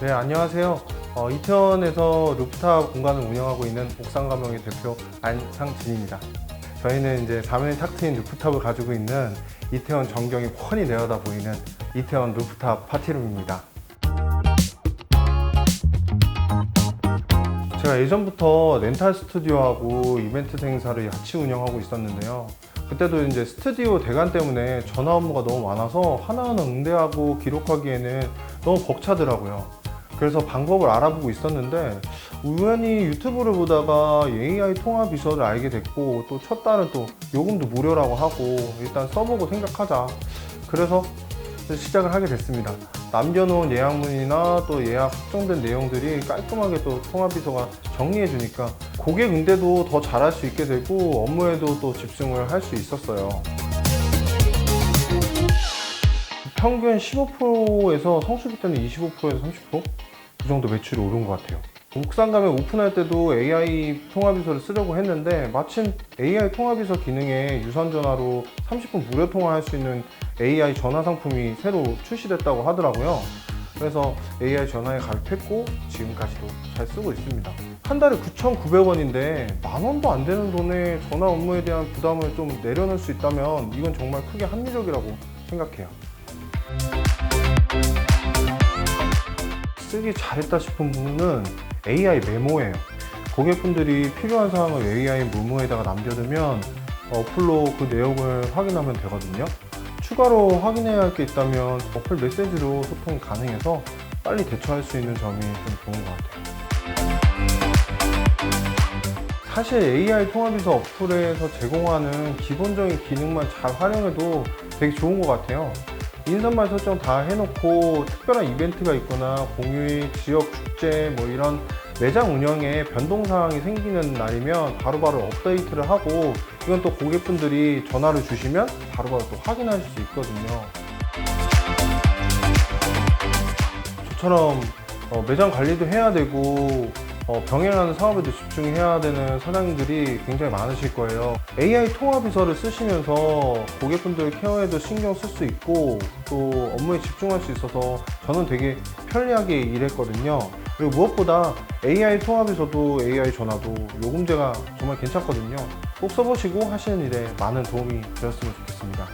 네, 안녕하세요. 어, 이태원에서 루프탑 공간을 운영하고 있는 옥상가명의 대표 안상진입니다. 저희는 이제 4면이 탁 트인 루프탑을 가지고 있는 이태원 전경이 훤히 내려다 보이는 이태원 루프탑 파티룸입니다. 제가 예전부터 렌탈 스튜디오하고 이벤트 행사를 같이 운영하고 있었는데요. 그때도 이제 스튜디오 대관 때문에 전화 업무가 너무 많아서 하나하나 응대하고 기록하기에는 너무 벅차더라고요. 그래서 방법을 알아보고 있었는데 우연히 유튜브를 보다가 AI 통화 비서를 알게 됐고 또 첫 달은 또 요금도 무료라고 하고 일단 써보고 생각하자. 그래서 시작을 하게 됐습니다. 남겨놓은 예약문이나 또 예약 확정된 내용들이 깔끔하게 또 통화비서가 정리해 주니까 고객 응대도 더 잘할 수 있게 되고 업무에도 또 집중을 할 수 있었어요. 평균 15%에서 성수기 때는 25%에서 30%? 그 정도 매출이 오른 것 같아요. 옥상 가면 오픈할 때도 AI 통화비서를 쓰려고 했는데 마침 AI 통화비서 기능에 유선 전화로 30분 무료 통화할 수 있는 AI 전화 상품이 새로 출시됐다고 하더라고요. 그래서 AI 전화에 가입했고 지금까지도 잘 쓰고 있습니다. 한 달에 9,900원인데 만 원도 안 되는 돈에 전화 업무에 대한 부담을 좀 내려놓을 수 있다면 이건 정말 크게 합리적이라고 생각해요. 쓰기 잘했다 싶은 부분은 AI 메모예요. 고객분들이 필요한 사항을 AI 메모에다가 남겨두면 어플로 그 내용을 확인하면 되거든요. 추가로 확인해야 할 게 있다면 어플 메시지로 소통이 가능해서 빨리 대처할 수 있는 점이 좀 좋은 것 같아요. 사실 AI 통합비서 어플에서 제공하는 기본적인 기능만 잘 활용해도 되게 좋은 것 같아요. 인사말 설정 다 해놓고 특별한 이벤트가 있거나 공휴일, 지역 축제 뭐 이런 매장 운영에 변동 사항이 생기는 날이면 바로바로 업데이트를 하고 이건 또 고객분들이 전화를 주시면 바로바로 또 확인하실 수 있거든요. 저처럼 어, 매장 관리도 해야 되고 어, 병행하는 사업에도 집중해야 되는 사장님들이 굉장히 많으실 거예요. AI 통화 비서를 쓰시면서 고객분들 케어에도 신경 쓸 수 있고 또 업무에 집중할 수 있어서 저는 되게 편리하게 일했거든요. 그리고 무엇보다 AI 통화 비서도 AI 전화도 요금제가 정말 괜찮거든요. 꼭 써보시고 하시는 일에 많은 도움이 되었으면 좋겠습니다.